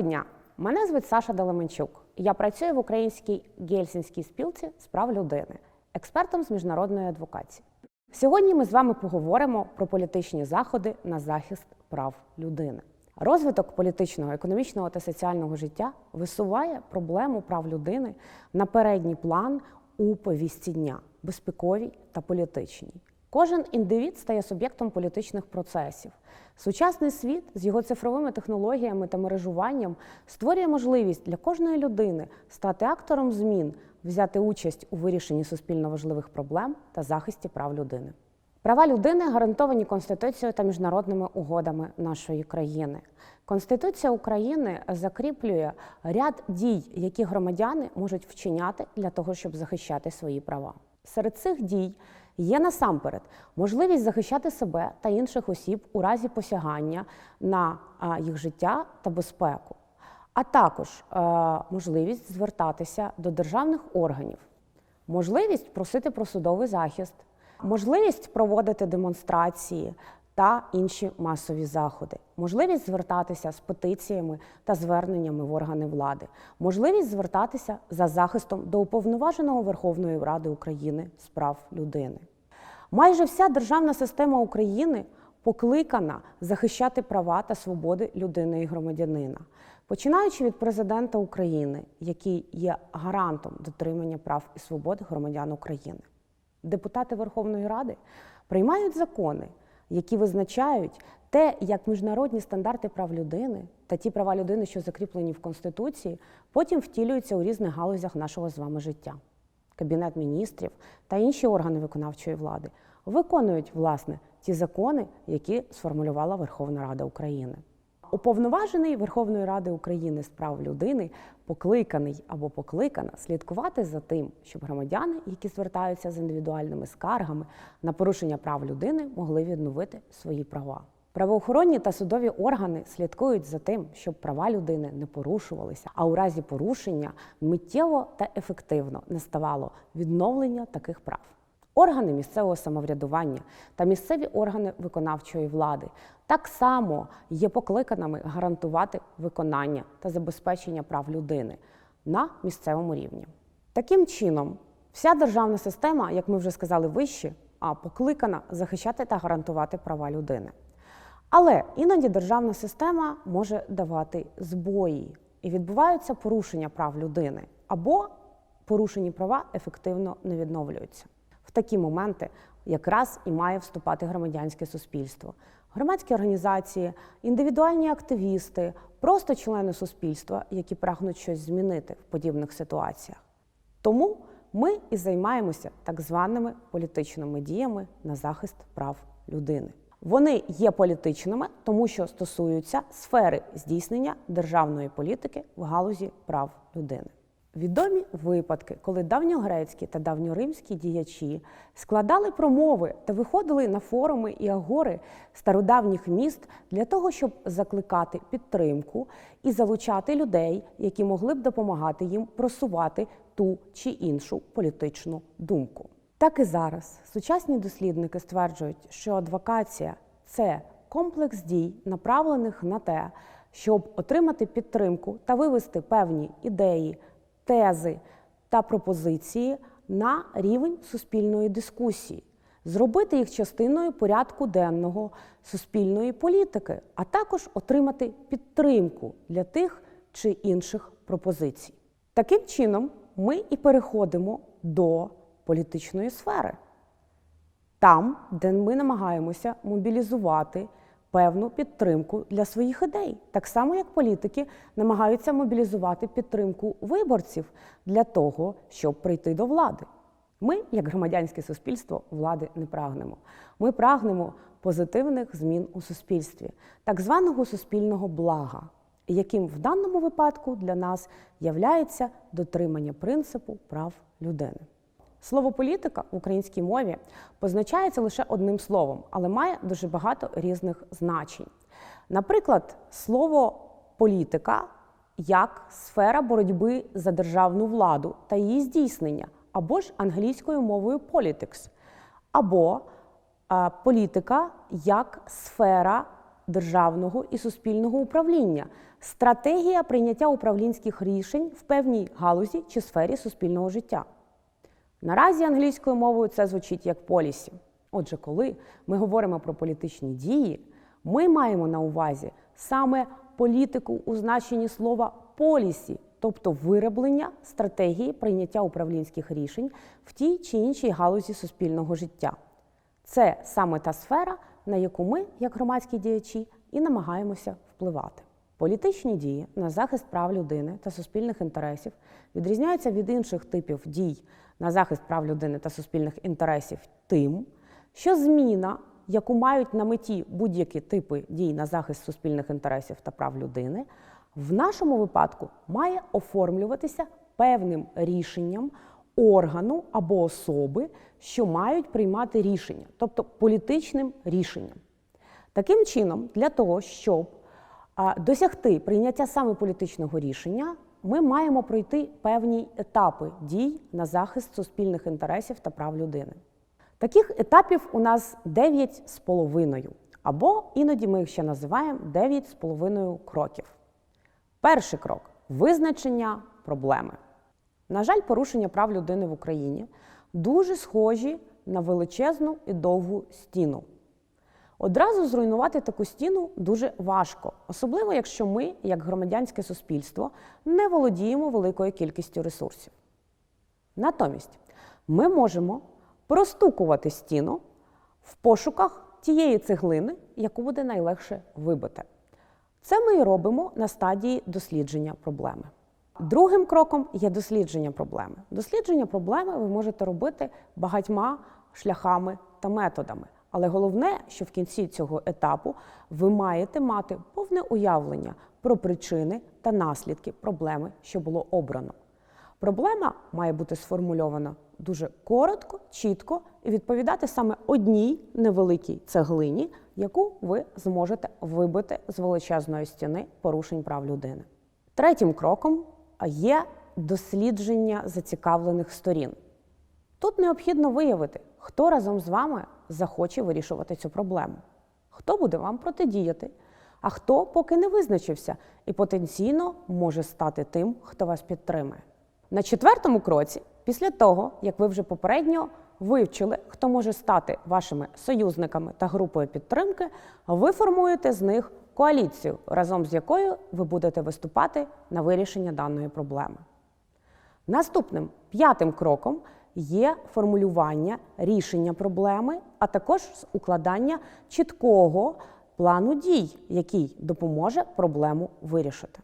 Доброго дня! Мене звуть Саша Далеменчук. Я працюю в українській гельсінській спілці з прав людини, експертом з міжнародної адвокації. Сьогодні ми з вами поговоримо про політичні заходи на захист прав людини. Розвиток політичного, економічного та соціального життя висуває проблему прав людини на передній план у повістці дня безпековій та політичній. Кожен індивід стає суб'єктом політичних процесів. Сучасний світ з його цифровими технологіями та мережуванням створює можливість для кожної людини стати актором змін, взяти участь у вирішенні суспільно важливих проблем та захисті прав людини. Права людини гарантовані Конституцією та міжнародними угодами нашої країни. Конституція України закріплює ряд дій, які громадяни можуть вчиняти для того, щоб захищати свої права. Серед цих дій є насамперед можливість захищати себе та інших осіб у разі посягання на їх життя та безпеку, а також е, можливість звертатися до державних органів, можливість просити про судовий захист, можливість проводити демонстрації та інші масові заходи, можливість звертатися з петиціями та зверненнями в органи влади, можливість звертатися за захистом до уповноваженого Верховної Ради України з прав людини. Майже вся державна система України покликана захищати права та свободи людини і громадянина, починаючи від президента України, який є гарантом дотримання прав і свобод громадян України. Депутати Верховної Ради приймають закони, які визначають те, як міжнародні стандарти прав людини та ті права людини, що закріплені в Конституції, потім втілюються у різних галузях нашого з вами життя. Кабінет міністрів та інші органи виконавчої влади виконують власне ті закони, які сформулювала Верховна Рада України. Уповноважений Верховної Ради України з прав людини покликаний або покликана слідкувати за тим, щоб громадяни, які звертаються з індивідуальними скаргами на порушення прав людини, могли відновити свої права. Правоохоронні та судові органи слідкують за тим, щоб права людини не порушувалися, а у разі порушення миттєво та ефективно не ставало відновлення таких прав. Органи місцевого самоврядування та місцеві органи виконавчої влади так само є покликаними гарантувати виконання та забезпечення прав людини на місцевому рівні. Таким чином, вся державна система, як ми вже сказали вище, а покликана захищати та гарантувати права людини. Але іноді державна система може давати збої і відбуваються порушення прав людини або порушені права ефективно не відновлюються. В такі моменти якраз і має вступати громадянське суспільство, громадські організації, індивідуальні активісти, просто члени суспільства, які прагнуть щось змінити в подібних ситуаціях. Тому ми і займаємося так званими політичними діями на захист прав людини. Вони є політичними, тому що стосуються сфери здійснення державної політики в галузі прав людини. Відомі випадки, коли давньогрецькі та давньоримські діячі складали промови та виходили на форуми і агори стародавніх міст для того, щоб закликати підтримку і залучати людей, які могли б допомагати їм просувати ту чи іншу політичну думку. Так і зараз сучасні дослідники стверджують, що адвокація це комплекс дій, направлених на те, щоб отримати підтримку та вивести певні ідеї, тези та пропозиції на рівень суспільної дискусії, зробити їх частиною порядку денного суспільної політики, а також отримати підтримку для тих чи інших пропозицій. Таким чином, ми і переходимо до політичної сфери, там, де ми намагаємося мобілізувати певну підтримку для своїх ідей, так само як політики намагаються мобілізувати підтримку виборців для того, щоб прийти до влади. Ми, як громадянське суспільство, влади не прагнемо. Ми прагнемо позитивних змін у суспільстві, так званого суспільного блага, яким в даному випадку для нас являється дотримання принципу прав людини. Слово політика в українській мові позначається лише одним словом, але має дуже багато різних значень. Наприклад, слово політика як сфера боротьби за державну владу та її здійснення, або ж англійською мовою politics, або а, політика як сфера державного і суспільного управління, стратегія прийняття управлінських рішень в певній галузі чи сфері суспільного життя. Наразі англійською мовою це звучить як полісі. Отже, коли ми говоримо про політичні дії, ми маємо на увазі саме політику у значенні слова полісі, тобто вироблення стратегії прийняття управлінських рішень в тій чи іншій галузі суспільного життя. Це саме та сфера, на яку ми, як громадські діячі, і намагаємося впливати. Політичні дії на захист прав людини та суспільних інтересів відрізняються від інших типів дій на захист прав людини та суспільних інтересів тим, що зміна, яку мають на меті будь-які типи дій на захист суспільних інтересів та прав людини, в нашому випадку має оформлюватися певним рішенням органу або особи, що мають приймати рішення, тобто політичним рішенням. Таким чином, для того, щоб досягти прийняття саме політичного рішення, ми маємо пройти певні етапи дій на захист суспільних інтересів та прав людини. Таких етапів у нас 9 з половиною, або іноді ми їх ще називаємо 9 з половиною кроків. Перший крок визначення проблеми. На жаль, порушення прав людини в Україні дуже схожі на величезну і довгу стіну. Одразу зруйнувати таку стіну дуже важко, особливо якщо ми, як громадянське суспільство, не володіємо великою кількістю ресурсів. Натомість ми можемо простукувати стіну в пошуках тієї цеглини, яку буде найлегше вибити. Це ми і робимо на стадії дослідження проблеми. Другим кроком є дослідження проблеми. Дослідження проблеми ви можете робити багатьма шляхами та методами. Але головне, що в кінці цього етапу ви маєте мати повне уявлення про причини та наслідки проблеми, що було обрано. Проблема має бути сформульована дуже коротко, чітко і відповідати саме одній невеликій цеглині, яку ви зможете вибити з величезної стіни порушень прав людини. Третім кроком є дослідження зацікавлених сторін. Тут необхідно виявити, хто разом з вами захоче вирішувати цю проблему, хто буде вам протидіяти, а хто поки не визначився і потенційно може стати тим, хто вас підтримає. На четвертому кроці, після того, як ви вже попередньо вивчили, хто може стати вашими союзниками та групою підтримки, ви формуєте з них коаліцію, разом з якою ви будете виступати на вирішення даної проблеми. Наступним п'ятим кроком є формулювання рішення проблеми, а також укладання чіткого плану дій, який допоможе проблему вирішити.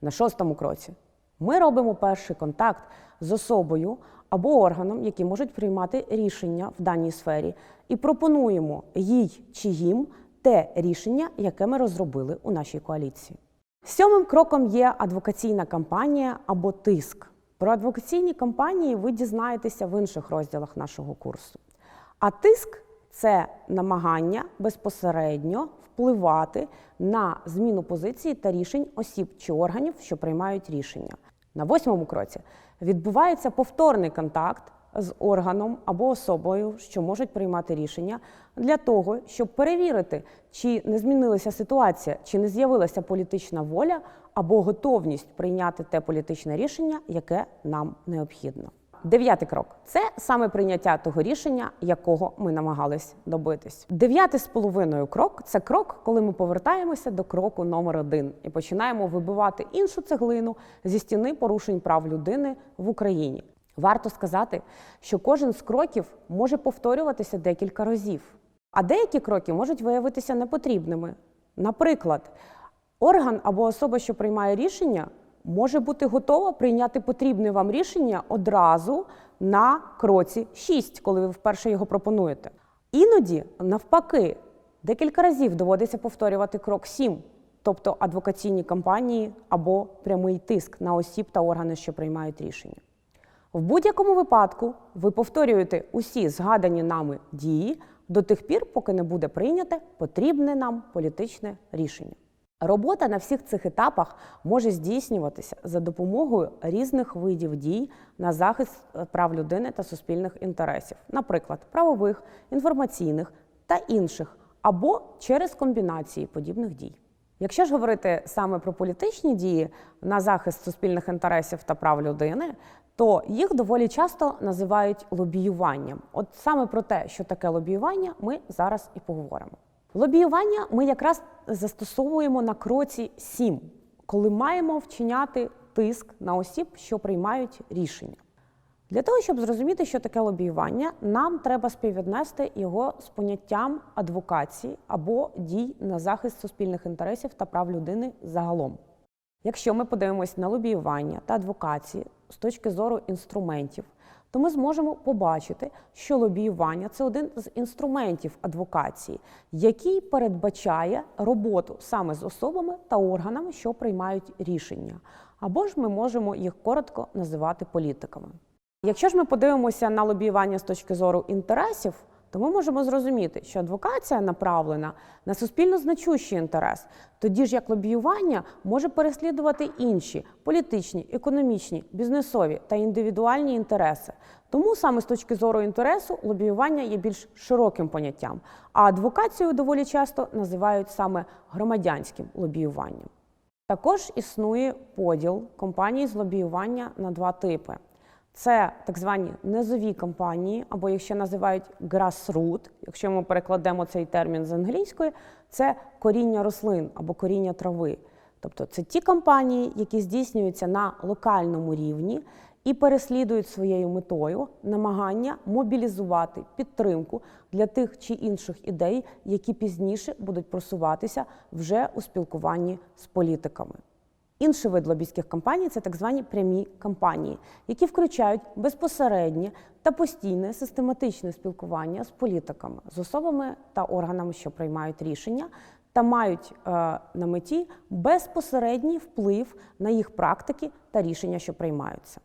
На шостому кроці ми робимо перший контакт з особою або органом, які можуть приймати рішення в даній сфері, і пропонуємо їй чи їм те рішення, яке ми розробили у нашій коаліції. Сьомим кроком є адвокаційна кампанія або тиск. Про адвокаційні кампанії ви дізнаєтеся в інших розділах нашого курсу. А тиск це намагання безпосередньо впливати на зміну позиції та рішень осіб чи органів, що приймають рішення. На восьмому кроці відбувається повторний контакт з органом або особою, що можуть приймати рішення, для того, щоб перевірити, чи не змінилася ситуація, чи не з'явилася політична воля або готовність прийняти те політичне рішення, яке нам необхідно. Дев'ятий крок це саме прийняття того рішення, якого ми намагались добитись. Дев'ятий з половиною крок це крок, коли ми повертаємося до кроку номер один і починаємо вибивати іншу цеглину зі стіни порушень прав людини в Україні. Варто сказати, що кожен з кроків може повторюватися декілька разів, а деякі кроки можуть виявитися непотрібними. Наприклад, орган або особа, що приймає рішення, може бути готова прийняти потрібне вам рішення одразу на кроці 6, коли ви вперше його пропонуєте. Іноді, навпаки, декілька разів доводиться повторювати крок 7, тобто адвокаційні кампанії або прямий тиск на осіб та органи, що приймають рішення. В будь-якому випадку ви повторюєте усі згадані нами дії до тих пір, поки не буде прийняте потрібне нам політичне рішення. Робота на всіх цих етапах може здійснюватися за допомогою різних видів дій на захист е, прав людини та суспільних інтересів, наприклад, правових, інформаційних та інших, або через комбінації подібних дій. Якщо ж говорити саме про політичні дії на захист суспільних інтересів та прав людини, то їх доволі часто називають лобіюванням. От саме про те, що таке лобіювання, ми зараз і поговоримо. Лобіювання ми якраз застосовуємо на кроці 7, коли маємо вчиняти тиск на осіб, що приймають рішення. Для того, щоб зрозуміти, що таке лобіювання, нам треба співвіднести його з поняттям адвокації або дій на захист суспільних інтересів та прав людини загалом. Якщо ми подивимось на лобіювання та адвокації з точки зору інструментів, то ми зможемо побачити, що лобіювання це один з інструментів адвокації, який передбачає роботу саме з особами та органами, що приймають рішення, або ж ми можемо їх коротко називати політиками. Якщо ж ми подивимося на лобіювання з точки зору інтересів, то ми можемо зрозуміти, що адвокація направлена на суспільно значущий інтерес, тоді ж як лобіювання може переслідувати інші політичні, економічні, бізнесові та індивідуальні інтереси. Тому саме з точки зору інтересу лобіювання є більш широким поняттям, а адвокацію доволі часто називають саме громадянським лобіюванням. Також існує поділ компаній з лобіювання на два типи. Це так звані низові компанії, або їх ще називають grassroot, якщо ми перекладемо цей термін з англійської, це коріння рослин або коріння трави. Тобто це ті компанії, які здійснюються на локальному рівні і переслідують своєю метою намагання мобілізувати підтримку для тих чи інших ідей, які пізніше будуть просуватися вже у спілкуванні з політиками. Інший вид лобійських кампаній це так звані прямі кампанії, які включають безпосереднє та постійне систематичне спілкування з політиками, з особами та органами, що приймають рішення, та мають е, на меті безпосередній вплив на їх практики та рішення, що приймаються.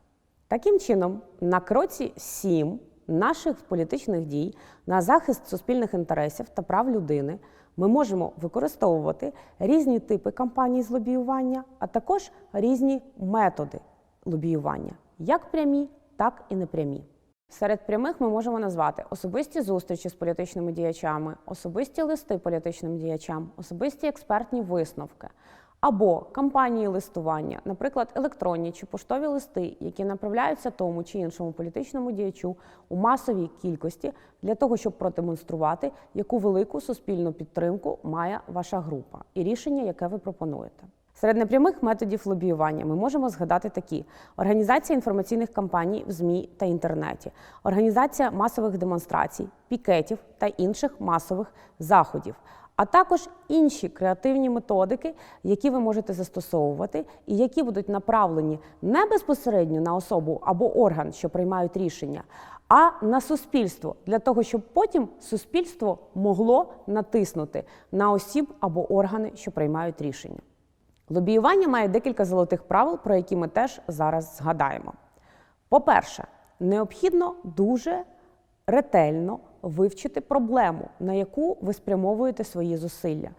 Таким чином, на кроці 7 наших політичних дій на захист суспільних інтересів та прав людини ми можемо використовувати різні типи кампаній з лобіювання, а також різні методи лобіювання, як прямі, так і непрямі. Серед прямих ми можемо назвати особисті зустрічі з політичними діячами, особисті листи політичним діячам, особисті експертні висновки. Або кампанії листування, наприклад, електронні чи поштові листи, які направляються тому чи іншому політичному діячу у масовій кількості для того, щоб продемонструвати, яку велику суспільну підтримку має ваша група і рішення, яке ви пропонуєте. Серед непрямих методів лобіювання ми можемо згадати такі: організація інформаційних кампаній в ЗМІ та інтернеті, організація масових демонстрацій, пікетів та інших масових заходів а також інші креативні методики, які ви можете застосовувати, і які будуть направлені не безпосередньо на особу або орган, що приймають рішення, а на суспільство для того, щоб потім суспільство могло натиснути на осіб або органи, що приймають рішення. Лобіювання має декілька золотих правил, про які ми теж зараз згадаємо. По-перше, необхідно дуже ретельно вивчити проблему, на яку ви спрямовуєте свої зусилля.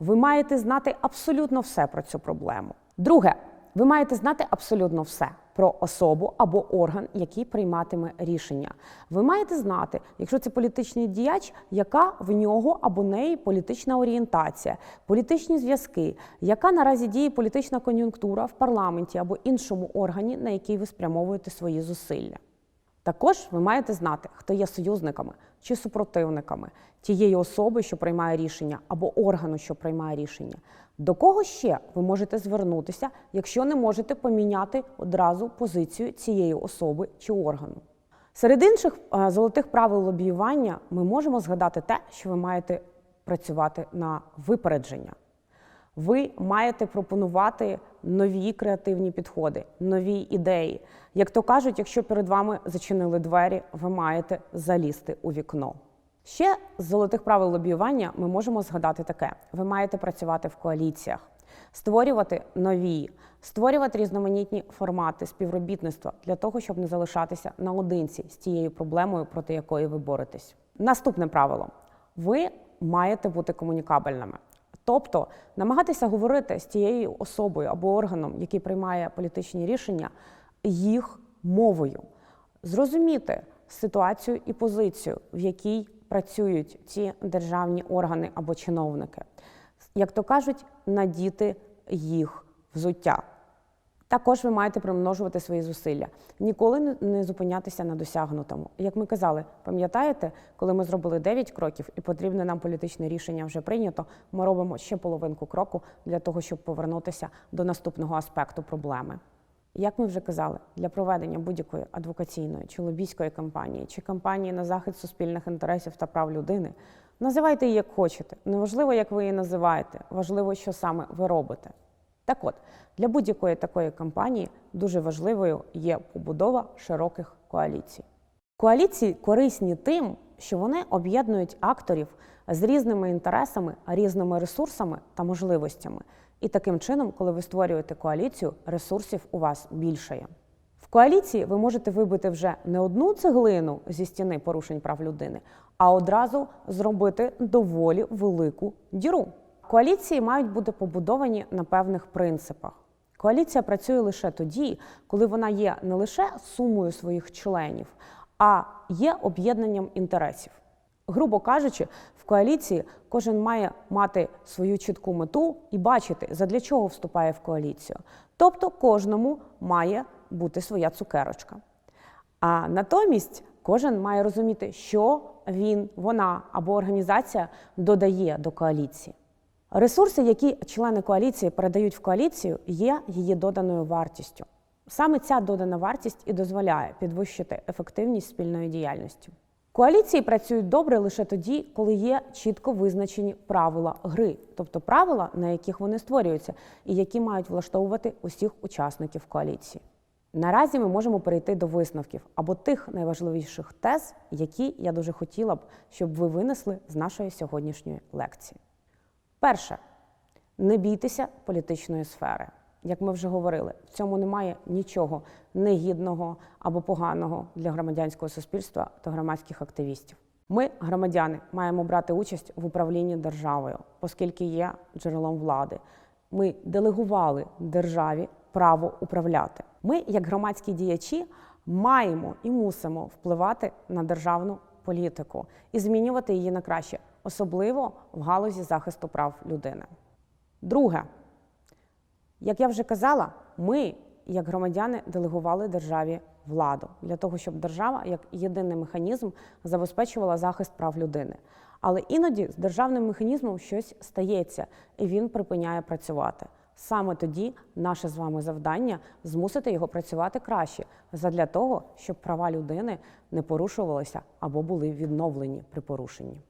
Ви маєте знати абсолютно все про цю проблему. Друге, ви маєте знати абсолютно все про особу або орган, який прийматиме рішення. Ви маєте знати, якщо це політичний діяч, яка в нього або неї політична орієнтація, політичні зв'язки, яка наразі діє політична кон'юнктура в парламенті або іншому органі, на який ви спрямовуєте свої зусилля. Також ви маєте знати, хто є союзниками чи супротивниками тієї особи, що приймає рішення, або органу, що приймає рішення. До кого ще ви можете звернутися, якщо не можете поміняти одразу позицію цієї особи чи органу? Серед інших е, золотих правил лобіювання ми можемо згадати те, що ви маєте працювати на випередження. Ви маєте пропонувати нові креативні підходи, нові ідеї. Як то кажуть, якщо перед вами зачинили двері, ви маєте залізти у вікно. Ще з золотих правил лобіювання ми можемо згадати таке: ви маєте працювати в коаліціях, створювати нові, створювати різноманітні формати співробітництва для того, щоб не залишатися наодинці з тією проблемою, проти якої ви боретесь. Наступне правило: ви маєте бути комунікабельними. Тобто намагатися говорити з тією особою або органом, який приймає політичні рішення, їх мовою, зрозуміти ситуацію і позицію, в якій працюють ці державні органи або чиновники, як то кажуть, надіти їх взуття. Також ви маєте примножувати свої зусилля, ніколи не- зупинятися на досягнутому. Як ми казали, пам'ятаєте, коли ми зробили 9 кроків і потрібне нам політичне рішення вже прийнято, ми робимо ще половинку кроку для того, щоб повернутися до наступного аспекту проблеми. Як ми вже казали, для проведення будь-якої адвокаційної чи лобійської кампанії чи кампанії на захист суспільних інтересів та прав людини, називайте її як хочете. Неважливо, як ви її називаєте, важливо, що саме ви робите. Так от, для будь-якої такої кампанії дуже важливою є побудова широких коаліцій. Коаліції корисні тим, що вони об'єднують акторів з різними інтересами, різними ресурсами та можливостями. І таким чином, коли ви створюєте коаліцію, ресурсів у вас більшає. В коаліції ви можете вибити вже не одну цеглину зі стіни порушень прав людини, а одразу зробити доволі велику діру. Коаліції мають бути побудовані на певних принципах. Коаліція працює лише тоді, коли вона є не лише сумою своїх членів, а є об'єднанням інтересів. Грубо кажучи, в коаліції кожен має мати свою чітку мету і бачити, задля чого вступає в коаліцію. Тобто кожному має бути своя цукерочка. А натомість кожен має розуміти, що він, вона або організація додає до коаліції. Ресурси, які члени коаліції передають в коаліцію, є її доданою вартістю. Саме ця додана вартість і дозволяє підвищити ефективність спільної діяльності. Коаліції працюють добре лише тоді, коли є чітко визначені правила гри, тобто правила, на яких вони створюються, і які мають влаштовувати усіх учасників коаліції. Наразі ми можемо перейти до висновків або тих найважливіших тез, які я дуже хотіла б, щоб ви винесли з нашої сьогоднішньої лекції. Перше, не бійтеся політичної сфери. Як ми вже говорили, в цьому немає нічого негідного або поганого для громадянського суспільства та громадських активістів. Ми, громадяни, маємо брати участь в управлінні державою, оскільки є джерелом влади. Ми делегували державі право управляти. Ми, як громадські діячі, маємо і мусимо впливати на державну політику і змінювати її на краще, особливо в галузі захисту прав людини. Друге, як я вже казала, ми, як громадяни, делегували державі владу для того, щоб держава, як єдиний механізм, забезпечувала захист прав людини. Але іноді з державним механізмом щось стається, і він припиняє працювати. Саме тоді наше з вами завдання змусити його працювати краще, задля того, щоб права людини не порушувалися або були відновлені при порушенні.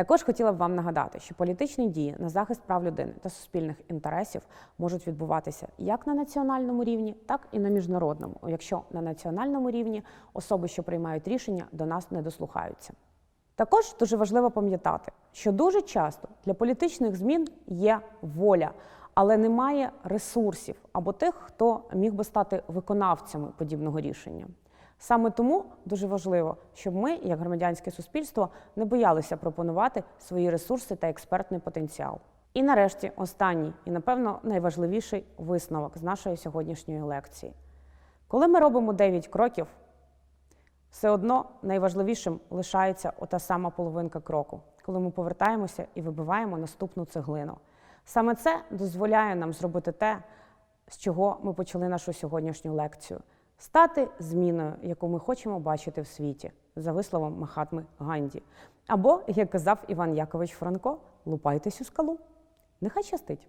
Також хотіла б вам нагадати, що політичні дії на захист прав людини та суспільних інтересів можуть відбуватися як на національному рівні, так і на міжнародному, якщо на національному рівні особи, що приймають рішення, до нас не дослухаються. Також дуже важливо пам'ятати, що дуже часто для політичних змін є воля, але немає ресурсів або тих, хто міг би стати виконавцями подібного рішення. Саме тому дуже важливо, щоб ми, як громадянське суспільство, не боялися пропонувати свої ресурси та експертний потенціал. І нарешті останній і, напевно, найважливіший висновок з нашої сьогоднішньої лекції. Коли ми робимо 9 кроків, все одно найважливішим лишається ота сама половинка кроку, коли ми повертаємося і вибиваємо наступну цеглину. Саме це дозволяє нам зробити те, з чого ми почали нашу сьогоднішню лекцію стати зміною, яку ми хочемо бачити в світі, за висловом Махатми Ганді. Або, як казав Іван Якович Франко, лупайтесь у скалу. Нехай щастить!